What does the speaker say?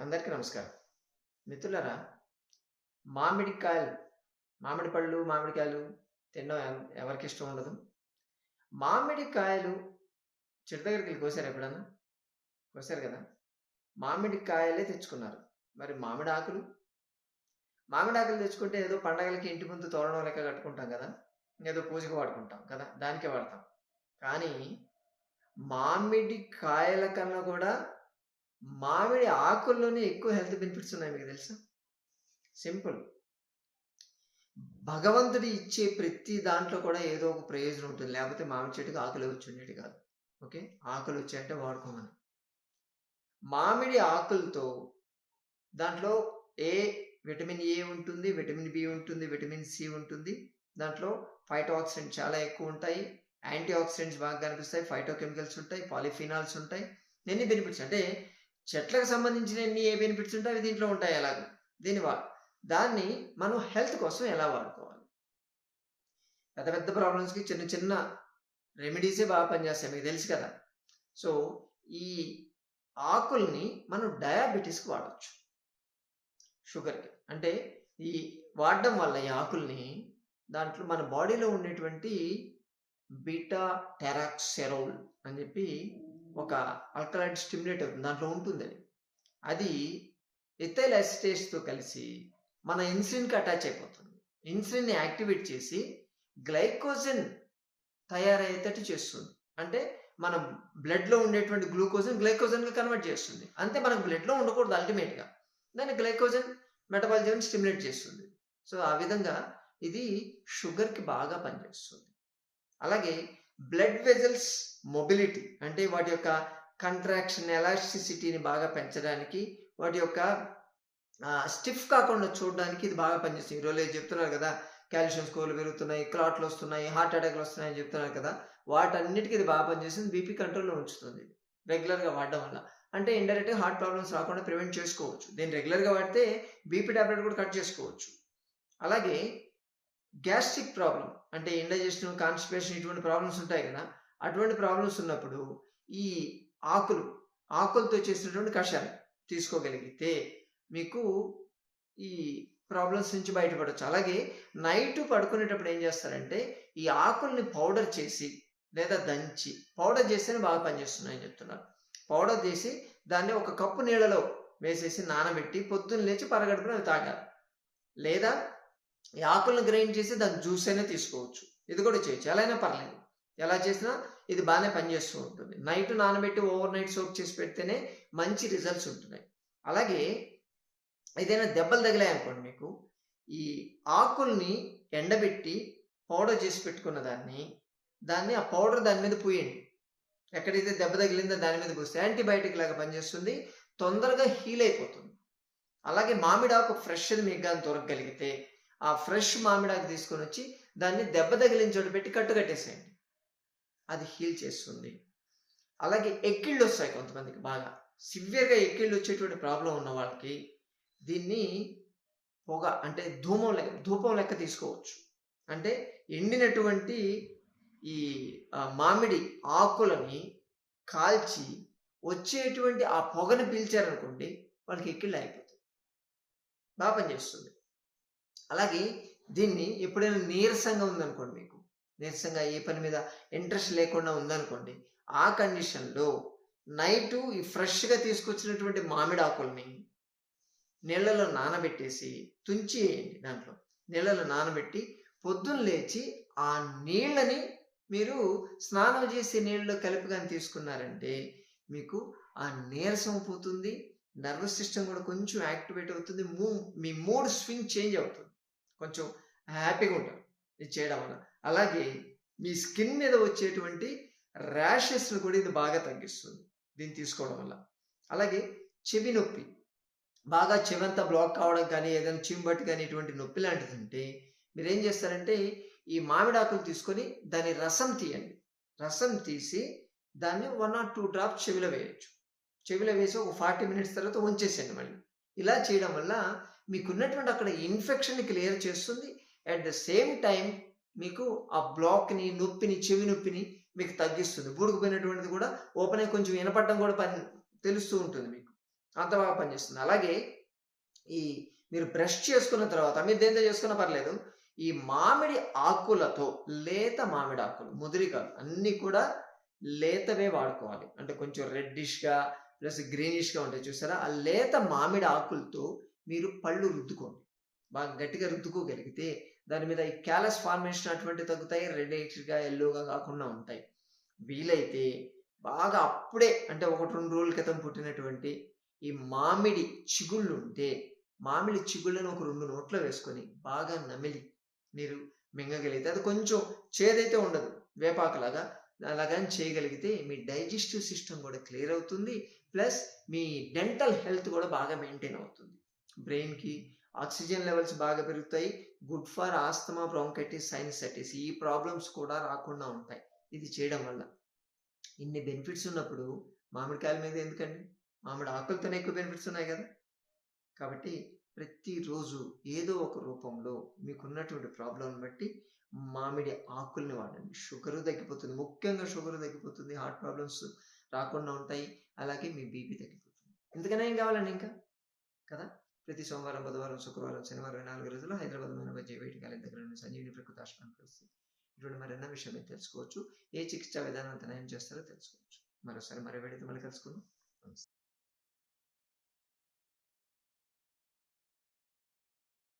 అందరికీ నమస్కారం. మిత్రులరా మామిడికాయలు మామిడి పళ్ళు మామిడికాయలు తినడం ఎవరికి ఇష్టం ఉండదు. మామిడికాయలు చెట్టు దగ్గరికి వెళ్ళి కోసారు ఎప్పుడన్నా? కోసారు కదా. మామిడికాయలే తెచ్చుకున్నారు. మరి మామిడి ఆకులు మామిడి ఆకులు తెచ్చుకుంటే ఏదో పండగలకి ఇంటి ముందు తోరణం లెక్క కట్టుకుంటాం కదా. ఏదో పూజకు వాడుకుంటాం కదా. దానికే వాడతాం. కానీ మామిడి కాయల కన్నా కూడా మామిడి ఆకుల్లోనే ఎక్కువ హెల్త్ బెనిఫిట్స్ ఉన్నాయి మీకు తెలుసా? సింపుల్ భగవంతుడు ఇచ్చే ప్రతి దాంట్లో కూడా ఏదో ఒక ప్రయోజనం ఉంటుంది. లేకపోతే మామిడి చెట్టుకి ఆకులు వచ్చి కాదు. ఓకే? ఆకులు వచ్చాయంటే వాడుకోమని. మామిడి ఆకులతో దాంట్లో ఏ విటమిన్ ఏ ఉంటుంది విటమిన్ బి ఉంటుంది విటమిన్ సి ఉంటుంది. దాంట్లో ఫైటో ఆక్సిడెంట్ చాలా ఎక్కువ ఉంటాయి. యాంటీ ఆక్సిడెంట్స్ బాగా కనిపిస్తాయి. ఫైటోకెమికల్స్ ఉంటాయి. పాలిఫినాల్స్ ఉంటాయి. ఎన్ని బెనిఫిట్స్ అంటే చెట్లకు సంబంధించిన ఎన్ని ఏ బెనిఫిట్స్ ఉంటాయి అవి దీంట్లో ఉంటాయి ఎలాగో. దీని వా దాన్ని మనం హెల్త్ కోసం ఎలా వాడుకోవాలి? పెద్ద పెద్ద ప్రాబ్లమ్స్కి చిన్న చిన్న రెమెడీసే బాగా పనిచేస్తాయి మీకు తెలుసు కదా. సో ఈ ఆకుల్ని మనం డయాబెటీస్కి వాడచ్చు. షుగర్కి అంటే ఈ వాడడం వల్ల ఈ ఆకుల్ని దాంట్లో మన బాడీలో ఉండేటువంటి బీటా టెరాక్సెరోల్ అని చెప్పి ఒక అల్కలైడ్ స్టిమ్యులేట్ అవుతుంది దాంట్లో ఉంటుంది అది అది ఎథైల్తో కలిసి మన ఇన్సులిన్కి అటాచ్ అయిపోతుంది. ఇన్సులిన్ని యాక్టివేట్ చేసి గ్లైకోజన్ తయారయ్యేటట్టు చేస్తుంది. అంటే మన బ్లడ్లో ఉండేటువంటి గ్లూకోజన్ గ్లైకోజన్గా కన్వర్ట్ చేస్తుంది. అంతే మనకు బ్లడ్లో ఉండకూడదు అల్టిమేట్గా. దాన్ని గ్లైకోజన్ మెటబాలిజం స్టిమ్యులేట్ చేస్తుంది. సో ఆ విధంగా ఇది షుగర్కి బాగా పనిచేస్తుంది. అలాగే బ్లడ్ వెజల్స్ మొబిలిటీ అంటే వాటి యొక్క కంట్రాక్షన్ ఎలాస్టిసిటీని బాగా పెంచడానికి వాటి యొక్క స్టిఫ్ కాకుండా చూడడానికి ఇది బాగా పనిచేస్తుంది. ఈరోజు చెప్తున్నారు కదా కాల్షియం స్కోర్లు పెరుగుతున్నాయి క్లాట్లు వస్తున్నాయి హార్ట్ అటాక్లు వస్తున్నాయి అని చెప్తున్నారు కదా వాటన్నిటికీ ఇది బాగా పనిచేస్తుంది బీపీ కంట్రోల్లో ఉంచుతుంది రెగ్యులర్గా వాడడం వల్ల. అంటే ఇండైరెక్ట్గా హార్ట్ ప్రాబ్లమ్స్ రాకుండా ప్రివెంట్ చేసుకోవచ్చు. దీన్ని రెగ్యులర్గా వాడితే బీపీ టాబ్లెట్ కూడా కట్ చేసుకోవచ్చు. అలాగే గ్యాస్ట్రిక్ ప్రాబ్లం అంటే ఇండైజెషన్ కాన్స్టిపేషన్ ఇటువంటి ప్రాబ్లమ్స్ ఉంటాయి కదా అటువంటి ప్రాబ్లమ్స్ ఉన్నప్పుడు ఈ ఆకులు ఆకులతో చేసినటువంటి కషాయం తీసుకోగలిగితే మీకు ఈ ప్రాబ్లమ్స్ నుంచి బయటపడవచ్చు అలాగే నైట్ పడుకునేటప్పుడు ఏం చేస్తారంటే ఈ ఆకుల్ని పౌడర్ చేసి లేదా దంచి పౌడర్ చేస్తేనే బాగా పనిచేస్తున్నాయని చెప్తున్నారు. పౌడర్ చేసి దాన్ని ఒక కప్పు నీళ్ళలో వేసేసి నానబెట్టి పొద్దున్న లేచి పరగడుపున అవి తాగాలి. లేదా ఈ ఆకులను గ్రైండ్ చేసి దాని జ్యూస్ అయినా తీసుకోవచ్చు. ఇది కూడా చేయొచ్చు. ఎలా అయినా పర్లేదు. ఎలా చేసినా ఇది బాగానే పనిచేస్తూ ఉంటుంది. నైట్ నానబెట్టి ఓవర్ నైట్ సోప్ చేసి పెడితేనే మంచి రిజల్ట్స్ ఉంటున్నాయి. అలాగే ఏదైనా దెబ్బలు తగిలాయనుకోండి మీకు ఈ ఆకుల్ని ఎండబెట్టి పౌడర్ చేసి పెట్టుకున్న దాన్ని దాన్ని ఆ పౌడర్ దాని మీద పూయండి. ఎక్కడైతే దెబ్బ తగిలిందో దాని మీద పూస్తే యాంటీబయాటిక్ లాగా పనిచేస్తుంది తొందరగా హీల్ అయిపోతుంది. అలాగే మామిడాకు ఫ్రెష్ అది మీకు కానీ దొరకగలిగితే ఆ ఫ్రెష్ మామిడాకు తీసుకొని వచ్చి దాన్ని దెబ్బ తగిలిన చోట పెట్టి కట్టు కట్టేసేయండి అది హీల్ చేస్తుంది. అలాగే ఎక్కిళ్ళు వస్తాయి కొంతమందికి బాగా. సివియర్గా ఎక్కిళ్ళు వచ్చేటువంటి ప్రాబ్లం ఉన్న వాళ్ళకి దీన్ని పొగ అంటే ధూమం లెక్క ధూపం లెక్క తీసుకోవచ్చు. అంటే ఎండినటువంటి ఈ మామిడి ఆకులని కాల్చి వచ్చేటువంటి ఆ పొగను పీల్చారనుకోండి వాళ్ళకి ఎక్కిళ్ళు అయిపోతుంది బాగా పనిచేస్తుంది. అలాగే దీన్ని ఎప్పుడైనా నీరసంగా ఉందనుకోండి మీకు నీరసంగా ఏ పని మీద ఇంట్రెస్ట్ లేకుండా ఉందనుకోండి ఆ కండిషన్లో నైటు ఈ ఫ్రెష్గా తీసుకొచ్చినటువంటి మామిడి ఆకుల్ని నీళ్ళలో నానబెట్టేసి తుంచి వేయండి దాంట్లో. నీళ్ళలో నానబెట్టి పొద్దున్న లేచి ఆ నీళ్ళని మీరు స్నానం చేసే నీళ్ళలో కలిపి కానీ తీసుకున్నారంటే మీకు ఆ నీరసం పోతుంది నర్వస్ సిస్టమ్ కూడా కొంచెం యాక్టివేట్ అవుతుంది మూ మీ మూడ్ స్వింగ్ చేంజ్ అవుతుంది. కొంచెం హ్యాపీగా ఉంటారు. ఇది చేయడం వల్ల. అలాగే మీ స్కిన్ మీద వచ్చేటువంటి ర్యాషెస్ను కూడా ఇది బాగా తగ్గిస్తుంది దీన్ని తీసుకోవడం వల్ల. అలాగే చెవి నొప్పి. బాగా చెవంతా బ్లాక్ కావడం కానీ ఏదైనా చీంబట్టు కానీ ఇటువంటి నొప్పి లాంటిది ఉంటే మీరు ఏం చేస్తారంటే ఈ మామిడాకులు తీసుకొని దాని రసం తీయండి. రసం తీసి దాన్ని వన్ ఆర్ టూ డ్రాప్స్ చెవిలో వేయచ్చు. చెవిలో వేసి ఒక ఫార్టీ మినిట్స్ తర్వాత ఉంచేసేయండి మళ్ళీ. ఇలా చేయడం వల్ల మీకున్నటువంటి అక్కడ ఇన్ఫెక్షన్ క్లియర్ చేస్తుంది. అట్ ద సేమ్ టైం మీకు ఆ బ్లాక్ని నొప్పిని చెవి నొప్పిని మీకు తగ్గిస్తుంది. బూడుకుపోయినటువంటిది కూడా ఓపెన్ అయ్యి కొంచెం వినపడడం కూడా పని తెలుస్తూ ఉంటుంది మీకు. అంత బాగా పనిచేస్తుంది. అలాగే ఈ మీరు బ్రష్ చేసుకున్న తర్వాత మీరు దేంతో చేసుకున్నా పర్లేదు ఈ మామిడి ఆకులతో లేత మామిడి ఆకులు ముదిరికాలు అన్నీ కూడా లేతవే వాడుకోవాలి. అంటే కొంచెం రెడ్డిష్గా ప్లస్ గ్రీనిష్గా ఉంటాయి చూసారా? ఆ లేత మామిడి ఆకులతో మీరు పళ్ళు రుద్దుకోండి. బాగా గట్టిగా రుద్దుకోగలిగితే దాని మీద ఈ క్యాలస్ ఫార్మేషన్ అటువంటి తగ్గుతాయి రెడ్డిష్గా ఎల్లోగా కాకుండా ఉంటాయి. వీలైతే బాగా అప్పుడే అంటే ఒకటి రెండు రోజుల క్రితం పుట్టినటువంటి ఈ మామిడి చిగుళ్ళు ఉంటే మామిడి చిగుళ్ళను ఒక రెండు నోట్లో వేసుకొని బాగా నమిలి మీరు మింగగలిగితే అది కొంచెం చేదైతే ఉండదు వేపాకులాగా అలాగని చేయగలిగితే మీ డైజెస్టివ్ సిస్టమ్ కూడా క్లియర్ అవుతుంది ప్లస్ మీ డెంటల్ హెల్త్ కూడా బాగా మెయింటైన్ అవుతుంది. బ్రెయిన్కి ఆక్సిజన్ లెవెల్స్ బాగా పెరుగుతాయి. Good for asthma bronchitis sinusitis ఈ ప్రాబ్లమ్స్ కూడా రాకుండా ఉంటాయి. ఇది చేయడం వల్ల. ఇన్ని బెనిఫిట్స్ ఉన్నప్పుడు మామిడికాయల మీద ఎందుకండి? మామిడి ఆకులతోనే ఎక్కువ బెనిఫిట్స్ ఉన్నాయి కదా. కాబట్టి ప్రతిరోజు ఏదో ఒక రూపంలో మీకున్నటువంటి ప్రాబ్లంని బట్టి మామిడి ఆకుల్ని వాడండి. షుగర్ తగ్గిపోతుంది. ముఖ్యంగా షుగర్ తగ్గిపోతుంది. హార్ట్ ప్రాబ్లమ్స్ రాకుండా ఉంటాయి. అలాగే మీ బీపీ తగ్గిపోతుంది. ఎందుకనే ఏం కావాలండి ఇంకా? కదా? ప్రతి సోమవారం బుధవారం శుక్రవారం శనివారం నాలుగు రోజులు హైదరాబాద్ మన మధ్య వేటి కాలేజ్ దగ్గర ఉన్న సంజీవిని ప్రకృతి ఆశ్రమానికి వస్తుంది ఇటువంటి మరెన్నో విషయం మీరు తెలుసుకోవచ్చు. ఏ చికిత్సా విధానం అంత నయం చేస్తారో తెలుసుకోవచ్చు. మరోసారి మరో వేడితో మళ్ళీ కలుసుకుందాం.